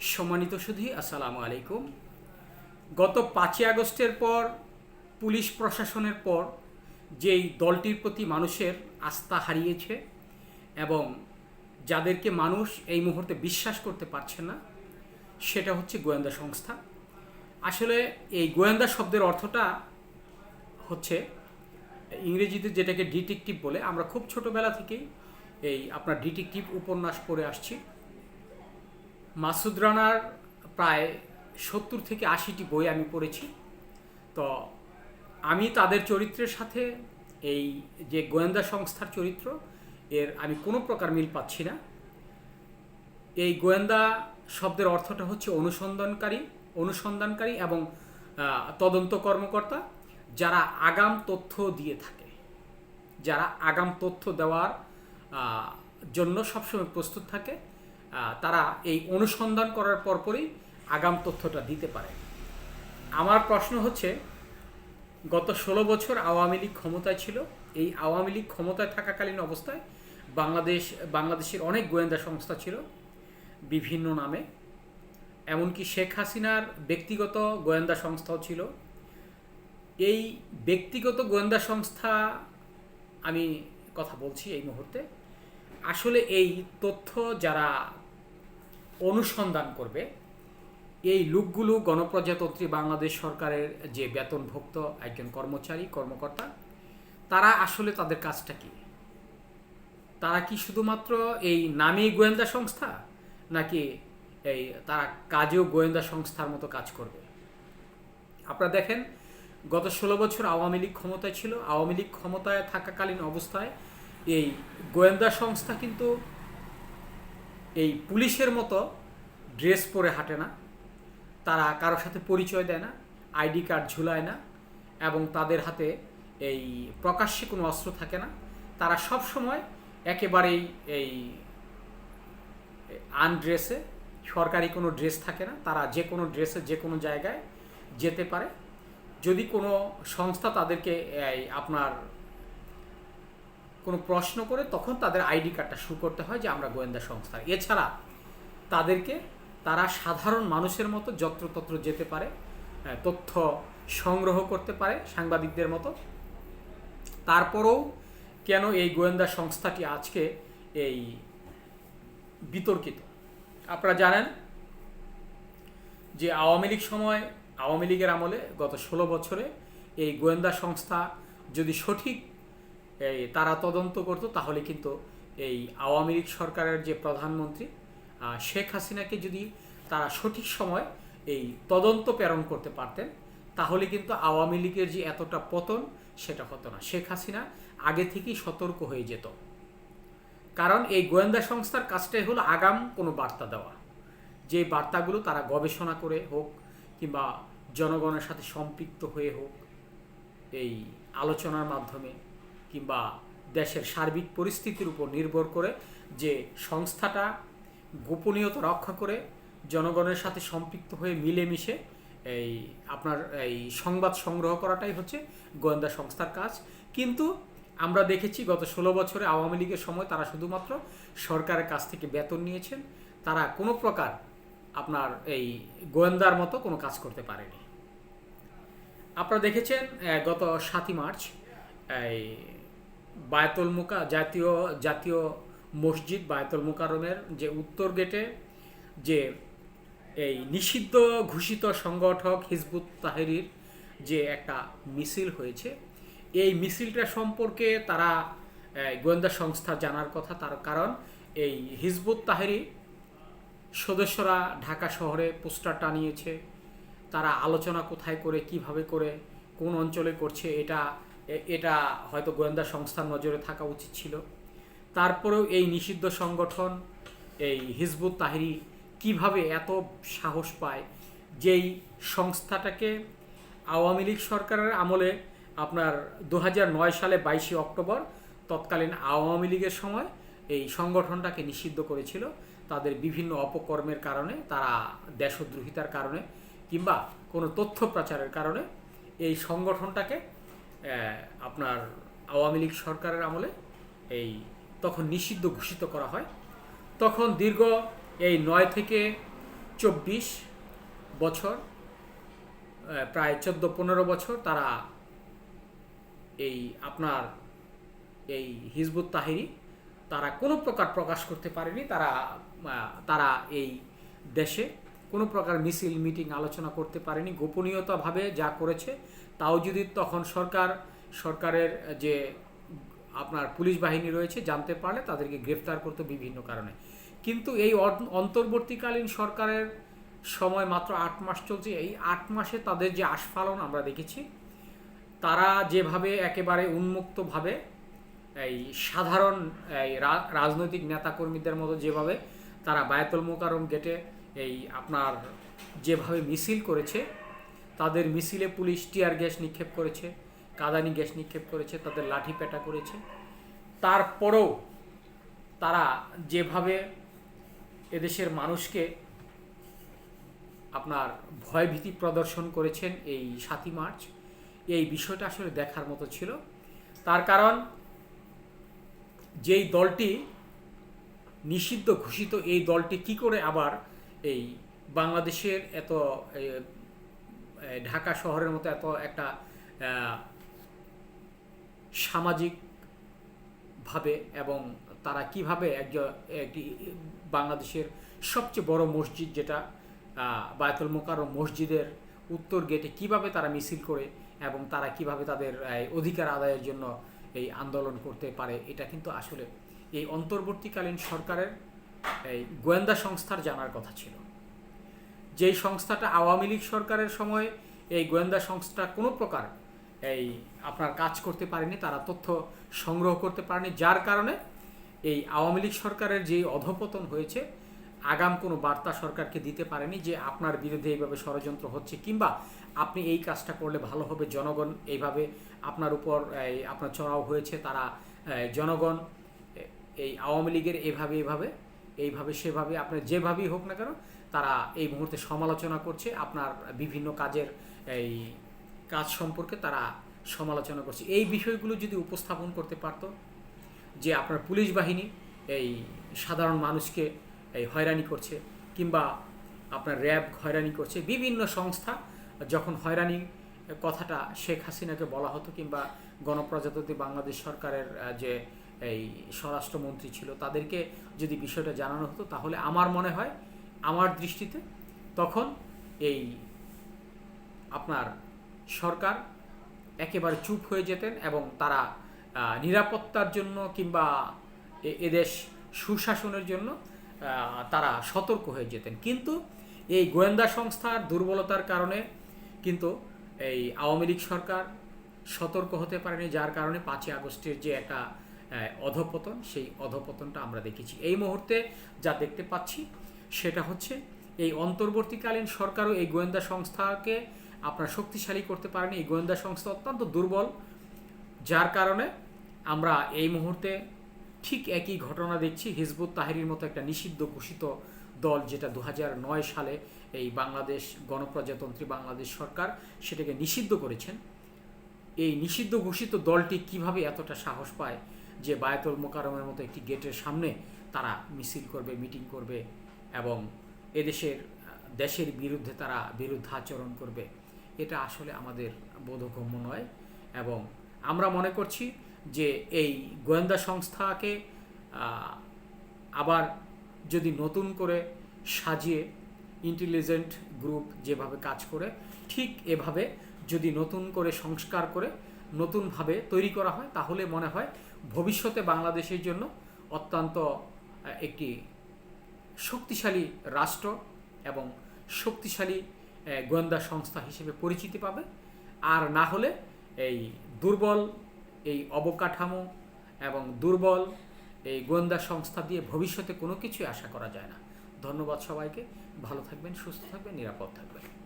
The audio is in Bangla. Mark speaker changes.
Speaker 1: সম্মানিত সুধী, আসসালামু আলাইকুম। গত পাঁচই আগস্টের পর, পুলিশ প্রশাসনের পর যেই দলটির প্রতি মানুষের আস্থা হারিয়েছে এবং যাদেরকে মানুষ এই মুহূর্তে বিশ্বাস করতে পারছে না, সেটা হচ্ছে গোয়েন্দা সংস্থা। আসলে এই গোয়েন্দা শব্দের অর্থটা হচ্ছে, ইংরেজিতে যেটাকে ডিটেকটিভ বলে, আমরা খুব ছোটোবেলা থেকেই এই আপনার ডিটেকটিভ উপন্যাস পড়ে আসছি। মাসুদ রানার প্রায় সত্তর থেকে আশিটি বই আমি পড়েছি। তো আমি তাদের চরিত্রের সাথে এই যে গোয়েন্দা সংস্থার চরিত্র, এর আমি কোনো প্রকার মিল পাচ্ছি না। এই গোয়েন্দা শব্দের অর্থটা হচ্ছে অনুসন্ধানকারী অনুসন্ধানকারী এবং তদন্ত কর্মকর্তা যারা আগাম তথ্য দিয়ে থাকে। যারা আগাম তথ্য দেওয়ার জন্য সবসময় প্রস্তুত থাকে। তারা এই অনুসন্ধান করার পরপরই আগাম তথ্যটা দিতে পারে। আমার প্রশ্ন হচ্ছে, গত ষোলো বছর আওয়ামী লীগ ক্ষমতায় ছিল। এই আওয়ামী লীগ ক্ষমতায় থাকাকালীন অবস্থায় বাংলাদেশ, বাংলাদেশের অনেক গোয়েন্দা সংস্থা ছিল, বিভিন্ন নামে। এমনকি শেখ হাসিনার ব্যক্তিগত গোয়েন্দা সংস্থাও ছিল। এই ব্যক্তিগত গোয়েন্দা সংস্থা, আমি কথা বলছি এই মুহূর্তে। আসলে এই তথ্য যারা অনুসন্ধান করবে, এই লোকগুলো গণপ্রজাতন্ত্রী বাংলাদেশ সরকারের যে বেতনভুক্ত একজন কর্মচারী, কর্মকর্তা, তারা আসলে তাদের কাজটা কি? তারা কি শুধুমাত্র এই নামেই গোয়েন্দা সংস্থা, নাকি এই তারা কাজেও গোয়েন্দা সংস্থার মতো কাজ করবে? আপনারা দেখেন, গত ষোলো বছর আওয়ামী লীগ ক্ষমতায় ছিল। আওয়ামী লীগ ক্ষমতায় থাকাকালীন অবস্থায় এই গোয়েন্দা সংস্থা কিন্তু এই পুলিশের মতো ড্রেস পরে হাঁটে না। তারা কারোর সাথে পরিচয় দেয় না, আইডি কার্ড ঝুলায় না এবং তাদের হাতে এই প্রকাশ্যে কোনো অস্ত্র থাকে না। তারা সব সময় একেবারেই এই আনড্রেসে, সরকারি কোনো ড্রেস থাকে না। তারা যে কোনো ড্রেসে, যে কোনো জায়গায় যেতে পারে। যদি কোনো সংস্থা তাদেরকে আপনার কোনো প্রশ্ন করে তখন তাদের আইডি কার্ডটা শুরু করতে হয় যে আমরা গোয়েন্দা সংস্থা। এছাড়া তাদেরকে তারা সাধারণ মানুষের মতো যত্রতত্র যেতে পারে তথ্য সংগ্রহ করতে পারে সাংবাদিকদের মতো। তারপরেও কেন এই গোয়েন্দা সংস্থাটি আজকে এই বিতর্কিত? আপনারা জানেন যে আওয়ামী লীগ সময়, আওয়ামী লীগের আমলে গত ষোলো বছরে এই গোয়েন্দা সংস্থা যদি সঠিক তারা তদন্ত করতো, তাহলে কিন্তু এই আওয়ামী লীগ সরকারের যে প্রধানমন্ত্রী শেখ হাসিনাকে যদি তারা সঠিক সময় এই তদন্ত প্রেরণ করতে পারতেন, তাহলে কিন্তু আওয়ামী লীগের যে এতটা পতন, সেটা হতো না। শেখ হাসিনা আগে থেকেই সতর্ক হয়ে যেত। কারণ এই গোয়েন্দা সংস্থার কাজটাই হলো আগাম কোনো বার্তা দেওয়া। যে বার্তাগুলো তারা গবেষণা করে হোক, কিংবা জনগণের সাথে সম্পৃক্ত হয়ে হোক, এই আলোচনার মাধ্যমে কিংবা দেশের সার্বিক পরিস্থিতির উপর নির্ভর করে যে সংস্থাটা গোপনীয়তা রক্ষা করে জনগণের সাথে সম্পৃক্ত হয়ে মিলেমিশে এই আপনার এই সংবাদ সংগ্রহ করাটাই হচ্ছে গোয়েন্দা সংস্থার কাজ। কিন্তু আমরা দেখেছি গত ষোলো বছরে আওয়ামী লীগের সময় তারা শুধুমাত্র সরকারের কাছ থেকে বেতন নিয়েছেন। তারা কোনো প্রকার আপনার এই গোয়েন্দার মতো কোনো কাজ করতে পারেনি। আপনারা দেখেছেন গত সাতই মার্চ এই বায়তুল মুকা, জাতীয় জাতীয় মসজিদ বায়তুল মুকারমের যে উত্তর গেটে যে এই নিষিদ্ধ ঘোষিত সংগঠক হিজবুত তাহেরির যে একটা মিছিল হয়েছে, এই মিছিলটা সম্পর্কে তারা গোয়েন্দা সংস্থা জানার কথা, তার কারণ এই হিজবুত তাহেরি সদস্যরা ঢাকা শহরে পোস্টার টানিয়েছে, তারা আলোচনা কোথায় করে, কীভাবে করে, কোন অঞ্চলে করছে, এটা এটা হয়তো গোয়েন্দা সংস্থার নজরে থাকা উচিত ছিল। তারপরেও এই নিষিদ্ধ সংগঠন, এই হিজবুত তাহিরি কীভাবে এত সাহস পায়? যেই সংস্থাটাকে আওয়ামী লীগ সরকারের আমলে আপনার দু হাজার নয় সালে বাইশে অক্টোবর তৎকালীন আওয়ামী লীগের সময় এই সংগঠনটাকে নিষিদ্ধ করেছিল। তাদের বিভিন্ন অপকর্মের কারণে, তারা দেশদ্রোহিতার কারণে কিংবা কোনো তথ্য প্রচারের কারণে এই সংগঠনটাকে আপনার আওয়ামী লীগ সরকারের আমলে এই তখন নিষিদ্ধ ঘোষিত করা হয়। তখন দীর্ঘ এই নয় থেকে চব্বিশ বছর প্রায় চোদ্দ পনেরো বছর তারা এই আপনার এই হিজবুত তাহিরি তারা কোনো প্রকার প্রকাশ করতে পারেনি। তারা তারা এই দেশে কোনো প্রকার মিছিল, মিটিং আলোচনা করতে পারেনি। গোপনীয়তাভাবে যা করেছে তাও যদি তখন সরকার, সরকারের যে আপনার পুলিশ বাহিনী রয়েছে জানতে পারলে তাদেরকে গ্রেফতার করতে বিভিন্ন কারণে। কিন্তু এই অন্তর্বর্তীকালীন সরকারের সময় মাত্র আট মাস চলছে। এই আট মাসে তাদের যে আস্ফালন আমরা দেখেছি, তারা যেভাবে একেবারে উন্মুক্তভাবে এই সাধারণ এই রাজনৈতিক নেতাকর্মীদের মতো যেভাবে তারা বায়াতুল মোকারম গেটে এই আপনার যেভাবে মিছিল করেছে তাদের মিছিলে পুলিশ টিয়ার গ্যাস নিক্ষেপ করেছে, কাদানি গ্যাস নিক্ষেপ করেছে, তাদের লাঠি পেটা করেছে। তারপরেও তারা যেভাবে এদেশের মানুষকে আপনার ভয়ভীতি প্রদর্শন করেছেন এই সাতই মার্চ, এই বিষয়টা আসলে দেখার মতো ছিল। তার কারণ, যেই দলটি নিষিদ্ধ ঘোষিত, এই দলটি কি করে আবার এই বাংলাদেশের এত ঢাকা শহরের মতো এত একটা আহ, সামাজিক ভাবে এবং তারা কীভাবে একজন একটি বাংলাদেশের সবচেয়ে বড় মসজিদ যেটা বায়তুল মোকাররম মসজিদের উত্তর গেটে কীভাবে তারা মিছিল করে এবং তারা কীভাবে তাদের অধিকার আদায়ের জন্য এই আন্দোলন করতে পারে এটা কিন্তু আসলে এই অন্তর্বর্তীকালীন সরকারের এই গোয়েন্দা সংস্থার জানার কথা ছিল। যেই সংস্থাটা আওয়ামী লীগ সরকারের সময় এই গোয়েন্দা সংস্থা কোনো প্রকার এই আপনার কাজ করতে পারেনি, তারা তথ্য সংগ্রহ করতে পারেনি, যার কারণে এই আওয়ামী লীগ সরকারের যে অধপতন হয়েছে, আগাম কোনো বার্তা সরকারকে দিতে পারেনি যে আপনার বিরুদ্ধে এইভাবে ষড়যন্ত্র হচ্ছে কিংবা আপনি এই কাজটা করলে ভালো হবে, জনগণ এইভাবে আপনার উপর আপনার চড়াও হয়েছে, তারা জনগণ এই আওয়ামী লীগের এভাবে এভাবে, এইভাবে, সেভাবে, আপনার যেভাবেই হোক না কেন তারা এই মুহূর্তে সমালোচনা করছে, আপনার বিভিন্ন কাজের এই কাজ সম্পর্কে তারা সমালোচনা করছে। এই বিষয়গুলো যদি উপস্থাপন করতে পারতো, যে আপনার পুলিশ বাহিনী এই সাধারণ মানুষকে এই হয়রানি করছে, কিংবা আপনার র্যাব হয়রানি করছে, বিভিন্ন সংস্থা যখন হয়রানি কথাটা শেখ হাসিনাকে বলা হতো, কিংবা গণপ্রজাতন্ত্রী বাংলাদেশ সরকারের যে এই স্বরাষ্ট্রমন্ত্রী ছিল, তাদেরকে যদি বিষয়টা জানানো হতো, তাহলে আমার মনে হয় আমার দৃষ্টিতে, তখন এই আপনার সরকার একেবারে চুপ হয়ে যেতেন এবং তারা নিরাপত্তার জন্য কিংবা এদেশ সুশাসনের জন্য তারা সতর্ক হয়ে যেতেন। কিন্তু এই গোয়েন্দা সংস্থার দুর্বলতার কারণে কিন্তু এই আওয়ামী লীগ সরকার সতর্ক হতে পারেনি, যার কারণে পাঁচই আগস্টের যে একটা অধপতন, সেই অধপতনটা আমরা দেখেছি। এই মুহূর্তে যা দেখতে পাচ্ছি সেটা হচ্ছে এই অন্তর্বর্তীকালীন সরকারও এই গোয়েন্দা সংস্থাকে আপনার শক্তিশালী করতে পারেনি। এই গোয়েন্দা সংস্থা অত্যন্ত দুর্বল, যার কারণে আমরা এই মুহূর্তে ঠিক একই ঘটনা দেখছি। হিজবুত তাহিরির মতো একটা নিষিদ্ধ ঘোষিত দল যেটা দু সালে এই বাংলাদেশ গণপ্রজাতন্ত্রী বাংলাদেশ সরকার সেটাকে নিষিদ্ধ করেছেন। এই নিষিদ্ধ ঘোষিত দলটি কীভাবে এতটা সাহস পায় যে বায়াতুল মোকারমের মতো একটি গেটের সামনে তারা মিছিল করবে, মিটিং করবে এবং এদেশের, দেশের বিরুদ্ধে তারা বিরুদ্ধাচরণ করবে, এটা আসলে আমাদের বোধগম্য নয়। এবং আমরা মনে করছি যে এই গোয়েন্দা সংস্থাকে আবার যদি নতুন করে সাজিয়ে ইন্টেলিজেন্ট গ্রুপ যেভাবে কাজ করে, ঠিক এভাবে যদি নতুন করে সংস্কার করে, নতুনভাবে তৈরি করা হয়, তাহলে মনে হয় ভবিষ্যতে বাংলাদেশের জন্য অত্যন্ত একটি শক্তিশালী রাষ্ট্র এবং শক্তিশালী গোয়েন্দা সংস্থা হিসেবে পরিচিতি পাবে। আর না হলে এই দুর্বল, এই অবকাঠামো এবং দুর্বল এই গোয়েন্দা সংস্থা দিয়ে ভবিষ্যতে কোনো কিছুই আশা করা যায় না। ধন্যবাদ সবাইকে। ভালো থাকবেন, সুস্থ থাকবেন, নিরাপদ থাকবেন।